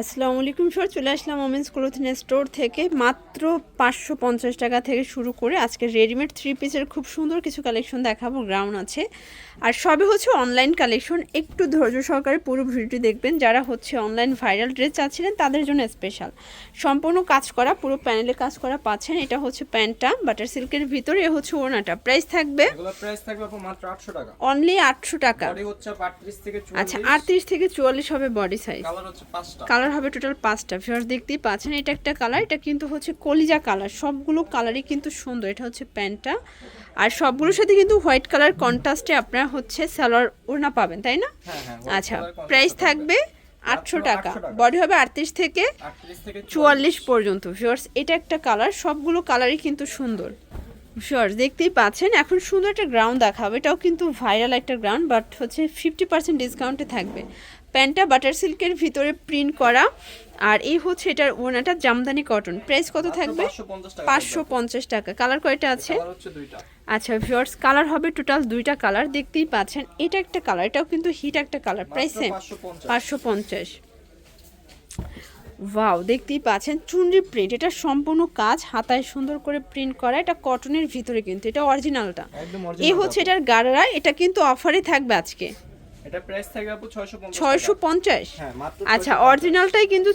আসসালামু আলাইকুম স্যার চলে আসলাম ওমেন্স ক্লোথিং স্টোর থেকে। মাত্র পাঁচশো পঞ্চাশ টাকা থেকে শুরু করে আজকে রেডিমেড থ্রি পিসের খুব সুন্দর কিছু কালেকশন দেখাবো গ্রাউন্ড আছে। আর সবে হচ্ছে অনলাইন কালেকশন একটু ধৈর্য সহকারে পুরো ভিডিওটি দেখবেন। যারা হচ্ছে অনলাইন ভাইরাল ড্রেস চাচ্ছিলেন তাদের জন্য স্পেশাল সম্পূর্ণ কাজ করা পুরো প্যানেলে কাজ করা পাচ্ছেন। এটা হচ্ছে প্যান্টটা বাটার সিল্কের ভিতরে এ হচ্ছে ওনাটা প্রাইস থাকবে এগুলো প্রাইস থাকবে আপু মাত্র 800 টাকা। অনলি আটশো টাকা। বডি হচ্ছে 38 থেকে 44 আচ্ছা আটত্রিশ থেকে চুয়াল্লিশ হবে বডি সাইজ কালার কালার হবে টোটাল পাঁচটা। ফিওর দেখতেই পাচ্ছেন এটা একটা কালার এটা কিন্তু হচ্ছে কলিজা কালার সবগুলো কালারই কিন্তু সুন্দর এটা হচ্ছে প্যান্টটা। আর সবগুলোর সাথে কিন্তু হোয়াইট কালার কন্ট্রাস্টে আপনারা হচ্ছে সালোয়ার ওড়না পাবেন তাই না? হ্যাঁ হ্যাঁ আচ্ছা প্রাইস থাকবে আটশো টাকা। বডি হবে আটত্রিশ থেকে চুয়াল্লিশ। পর্যন্ত। ফিওর্স এটা একটা কালার সবগুলো কালারই কিন্তু সুন্দর। ফিওর্স দেখতেই পাচ্ছেন এখন সুন্দর একটা গ্রাউন্ড দেখাবে। এটাও কিন্তু ভাইরাল একটা গ্রাউন্ড বাট হচ্ছে ফিফটি পার্সেন্ট ডিসকাউন্টে থাকবে। প্যান্টটা বাটার সিল্কের ভিতরে প্রিন্ট করা। আর এই হচ্ছে এটার ওনাটা জামদানি কটন। প্রাইস কত থাকবে? পাঁচশো পঞ্চাশ টাকা কালার কয়টা আছে? আচ্ছা ভিউয়ার্স কালার হবে টোটাল দুইটা কালার। দেখতেই পাচ্ছেন এটা একটা কালার এটাও কিন্তু হিট একটা কালার। প্রাইস সেম পাঁচশো পঞ্চাশ। ওয়াও দেখতেই পাচ্ছেন চুনরি প্রিন্ট এটা সম্পূর্ণ কাজ হাতায় সুন্দর করে প্রিন্ট করা। এটা কটনের ভিতরে কিন্তু এটা অরিজিনালটা এই হচ্ছে এটার গাড়ারা এটা কিন্তু অফারে থাকবে আজকে। এটা প্রাইস থাকবে আপু 650 ছয়শো পঞ্চাশ? হ্যাঁ মাত্র আচ্ছা অরিজিনালটাই কিন্তু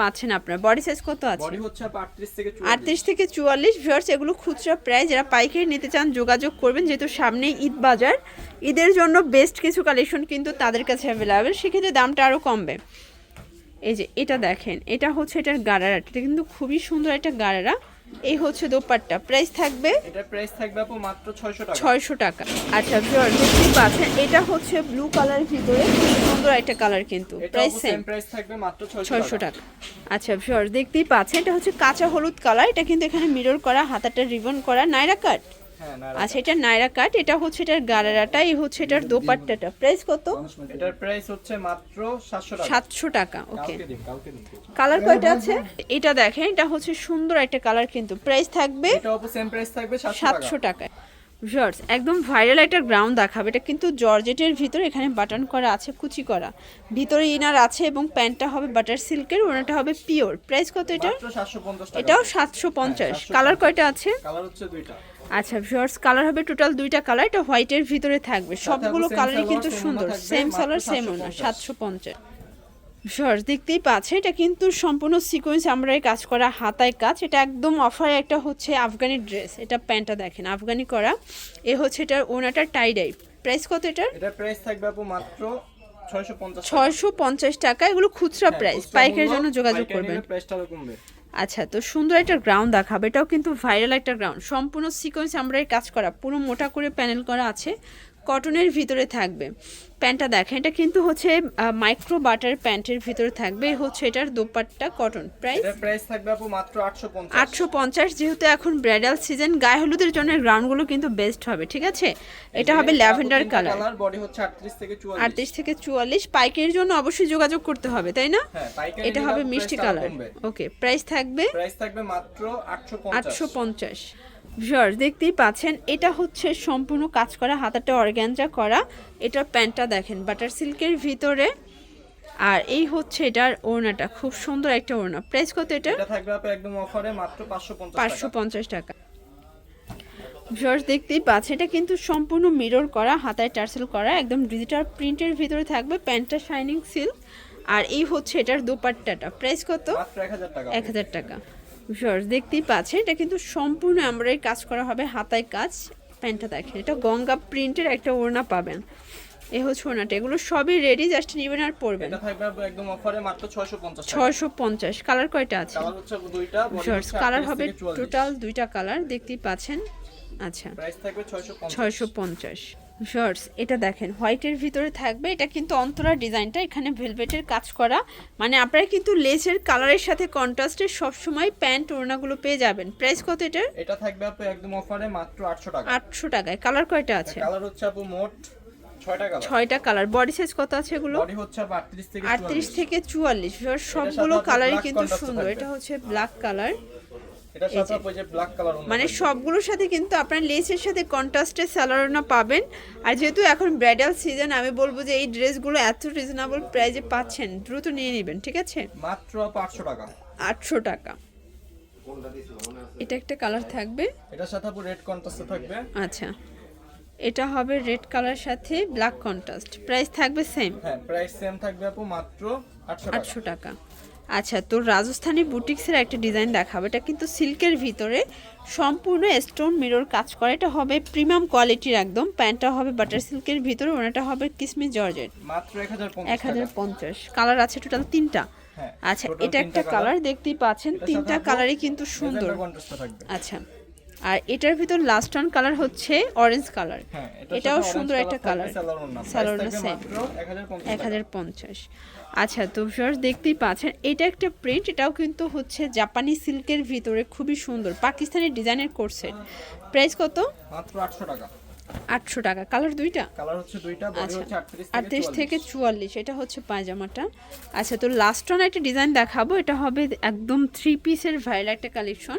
পাচ্ছেন আপনার। বডি সাইজ কত আছে? বডি হচ্ছে 38 থেকে 44 আটত্রিশ থেকে চুয়াল্লিশ। ভিউয়ার্স এগুলো খুচরা যারা পাইকারি নিতে চান যোগাযোগ করবেন। যেহেতু সামনে ঈদ বাজার ঈদের জন্য বেস্ট কিছু কালেকশন কিন্তু তাদের কাছে অ্যাভেলেবেল সেক্ষেত্রে দামটা আরও কমবে। এই যে এটা দেখেন। এটা হচ্ছে এটার গাড়ারা এটা কিন্তু খুবই সুন্দর একটা গাড়ারা এই হচ্ছে দোপাট্টা। প্রাইস থাকবে এটা প্রাইস থাকবে আপু মাত্র 600 টাকা। ছয়শো টাকা। আচ্ছা ভিউয়ার দেখতে পাচ্ছেন এটা হচ্ছে ব্লু কালার ভিতরে খুব সুন্দর একটা কালার কিন্তু। প্রাইস সেম প্রাইস থাকবে মাত্র 600 ছয়শো টাকা। আচ্ছা ভিউয়ার দেখতেই পাচ্ছেন এটা হচ্ছে কাঁচা হলুদ কালার এটা কিন্তু এখানে মিরর করা হাতাটা রিবন করা নাইরা কাট আচ্ছা এটা নাইরা কাট। এটা হচ্ছে এটার গারারাটা এই হচ্ছে এটার দোপাট্টাটা। প্রাইস কত? এটার প্রাইস হচ্ছে মাত্র 700 টাকা। সাতশো টাকা ওকে। কালার কয়টা আছে? এটা দেখেন এটা হচ্ছে সুন্দর একটা কালার কিন্তু। প্রাইস থাকবে এটা আপু সেম প্রাইস থাকবে 700 টাকা। ভিউয়ার্স একদম ভাইরাল একটা গ্রাউন্ড দেখাবে। এটা কিন্তু জর্জেটের ভিতরে এখানে বাটন করা আছে কুচি করা। ভিতরে ইনার আছে এবং প্যান্টটা হবে বাটার সিল্কের ওনাটা হবে পিওর। প্রাইস কত এটা? মাত্র 750 এটাও সাতশো পঞ্চাশ। হ্যাঁ, কালার কয়টা আছে? কালার হচ্ছে দুইটা। আচ্ছা ভিউয়ার্স কালার হবে টোটাল দুইটা কালার এটা হোয়াইটের ভিতরে থাকবে। সবগুলো কালারই কিন্তু সুন্দর সেম সালোয়ার সেম 750 ওনা সাতশো পঞ্চাশ। ভিউয়ার্স দেখতেই পাচ্ছে এটা কিন্তু সম্পূর্ণ সিকোয়েন্স আমরা কাজ করা হাতায় কাজ এটা একদম অফারে একটা হচ্ছে আফগানি ড্রেস এটা প্যান্টটা দেখেন আফগানি করা। এ হচ্ছে এটার ওনাটা টাইডাই প্রাইস কত এটার? এটার প্রাইস থাকবে আপু মাত্র 650 টাকা। ছয়শো পঞ্চাশ টাকা এগুলো খুচরা প্রাইস পাইকারের জন্য যোগাযোগ করবেন। প্রাইসটা কমবে। আচ্ছা তো সুন্দর একটা গ্রাউন্ড দেখাবে। এটাও কিন্তু ভাইরাল একটা গ্রাউন্ড সম্পূর্ণ সিকোয়েন্স আমরা কাজ করা, পুরো মোটা করে প্যানেল করা আছে। কটনের ভিতরে থাকবে। প্যান্টটা দেখেন এটা কিন্তু হচ্ছে মাইক্রো বাটার প্যান্টের ভিতরে থাকবে। হচ্ছে এটার দোপাট্টা কটন প্রাইস প্রাইস থাকবে আপু মাত্র 850 যেহেতু এখন ব্রাইডাল সিজন গায়ে হলুদের জন্য গ্রাউন্ডগুলো কিন্তু বেস্ট হবে ঠিক আছে? এটা হবে ল্যাভেন্ডার কালার কালার বডি হচ্ছে 38 থেকে 44 38 থেকে 44 পাইকের জন্য অবশ্যই যোগাযোগ করতে হবে তাই না? এটা হবে মিষ্টি কালার ওকে প্রাইস থাকবে প্রাইস থাকবে মাত্র 850 850 ভিউয়ার দেখতেই পাচ্ছেন এটা হচ্ছে সম্পূর্ণ কাজ করা হাতাটা অর্গ্যানজা করা। এটার প্যান্টটা দেখেন বাটার সিল্কের ভিতরে। আর এই হচ্ছে এটার ওড়নাটা খুব সুন্দর একটা ওড়না। প্রাইস কত এটা? থাকবে একদম অফারে মাত্র 550 টাকা। ভিউয়ার্স দেখতেই পাচ্ছেন এটা কিন্তু সম্পূর্ণ মিরর করা হাতায় টার্সেল করা একদম ডিজিটাল প্রিন্টের ভিতরে থাকবে প্যান্টটা শাইনিং সিল্ক আর এই হচ্ছে এটার দুপাট্টাটা। প্রাইস কত? এক হাজার টাকা। ভিউয়ার্স দেখতেই পাচ্ছেন এটা কিন্তু সম্পূর্ণ এমব্রয়ডারি কাজ করা হবে হাতায় কাজ প্যান্টটা দেখেন এটা গঙ্গা প্রিন্টের একটা ওড়না পাবেন। এ হচ্ছে ওড়নাটা এগুলো সবই রেডি জাস্ট নেবেন আর পরবেন। এটা থাকবে একদম অফারে মাত্র 650 টাকা। ছয়শো পঞ্চাশ কালার কয়টা আছে? কালার হচ্ছে দুইটা ভিউয়ার্স কালার হবে টোটাল দুইটা কালার দেখতেই পাচ্ছেন। আচ্ছা। প্রাইস থাকবে 650 ছয়শো পঞ্চাশ। শর্টস এটা দেখেন হোয়াইটের ভিতরে থাকবে এটা কিন্তু অন্তরা ডিজাইনটা এখানে ভেলভেটের কাজ করা। মানে আপনারা কিন্তু লেসের কালারের সাথে কন্ট্রাস্টের সবসময় প্যান্ট ওড়নাগুলো পেয়ে যাবেন। প্রাইস কত এটার? এটা থাকবে আপু একদম অফারে মাত্র 800 টাকা। আটশো টাকায়। কালার কয়টা আছে? কালার হচ্ছে আপু মোট 6টা কালার ছয়টা কালার বডি সাইজ কত আছে এগুলো? বডি হচ্ছে 38 থেকে আটত্রিশ 44 থেকে চুয়াল্লিশ। সবগুলো কালারই কিন্তু সুন্দর। এটা হচ্ছে ব্ল্যাক কালার মানে সবগুলোর সাথে কিন্তু আপনার লেসের সাথে কন্ট্রাস্টে স্যালোনা পাবেন। আর যেহেতু এখন ব্রাইডাল সিজন আমি বলব যে এই ড্রেসগুলো এত রিজনেবল প্রাইজে পাচ্ছেন দ্রুত নিয়ে নেবেন ঠিক আছে? মাত্র আপু 800 টাকা। আটশো টাকা। এটা একটা কালার থাকবে। এটার সাথে আপু রেড কন্ট্রাস্টে থাকবে। আচ্ছা। এটা হবে রেড কালার সাথে ব্ল্যাক কন্ট্রাস্ট প্রাইস থাকবে সেম হ্যাঁ প্রাইস সেম থাকবে আপু মাত্র 800 টাকা। আটশো টাকা। আচ্ছা তোর রাজস্থানি বুটিক্সের একটা ডিজাইন দেখাবো। এটা কিন্তু সিল্কের ভিতরে সম্পূর্ণ স্টোন মিরর কাজ করে। এটা হবে প্রিমিয়াম কোয়ালিটির একদম। প্যান্টটা হবে বাটার সিল্কের ভিতরে ওনাটা হবে কিসমিস জর্জেট। মাত্র 1050 এক হাজার পঞ্চাশ। কালার আছে টোটাল তিনটা। হ্যাঁ আচ্ছা এটা একটা কালার দেখতেই পাচ্ছেন। তিনটা কালারই কিন্তু সুন্দর। আচ্ছা। আর এটার ভিতর লাস্ট ওয়ান কালার হচ্ছে অরেঞ্জ কালার হ্যাঁ এটাও সুন্দর একটা কালার থাকবে 1050 এক হাজার পঞ্চাশ আচ্ছা তো ভিউয়ার্স দেখতেই পাচ্ছেন এটা একটা প্রিন্ট এটাও কিন্তু হচ্ছে জাপানি সিল্কের ভিতরে খুবই সুন্দর পাকিস্তানি ডিজাইনের কোর্সেট প্রাইস কত? মাত্র 800 টাকা। আটশো টাকা। কালার দুইটা? কালার হচ্ছে দুইটা বডি আচ্ছা হচ্ছে 38 থেকে আটত্রিশ 44 থেকে চুয়াল্লিশ এটা হচ্ছে পায়জামাটা। আচ্ছা তো লাস্ট ওয়ান একটা ডিজাইন দেখাবো এটা হবে একদম থ্রি পিসের ভাইরাল একটা কালেকশন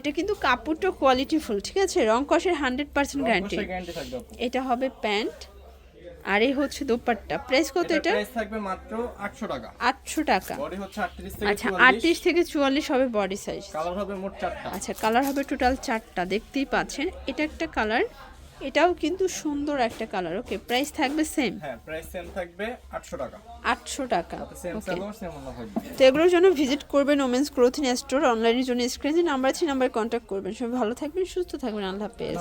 এটা কিন্তু কাপড়টা কোয়ালিটিফুল ঠিক আছে? রং কষের হান্ড্রেড পার্সেন্ট গ্যারান্টি এটা হবে প্যান্ট আর এই হচ্ছে দোপাট্টা। প্রাইস কত এটা প্রাইস থাকবে মাত্র 800 টাকা। আটশো টাকা। বডি হচ্ছে 38 থেকে আচ্ছা 44 আটত্রিশ থেকে চুয়াল্লিশ হবে বডি সাইজ কালার হবে মোট চারটা। আচ্ছা কালার হবে টোটাল চারটা। দেখতেই পাচ্ছেন এটা একটা কালার এটাও কিন্তু সুন্দর একটা কালার ওকে প্রাইস থাকবে সেম হ্যাঁ প্রাইস সেম থাকবে 800 টাকা। আটশো টাকা সেম ওকে তো এগুলোর জন্য ভিজিট করবেন ওমেন্স ক্লোথিং স্টোর অনলাইনের জন্য স্ক্রিনে নাম্বার আছে নাম্বার কন্ট্যাক্ট করবেন। সবাই ভালো থাকবেন সুস্থ থাকবেন আল্লাহ হাফেজ।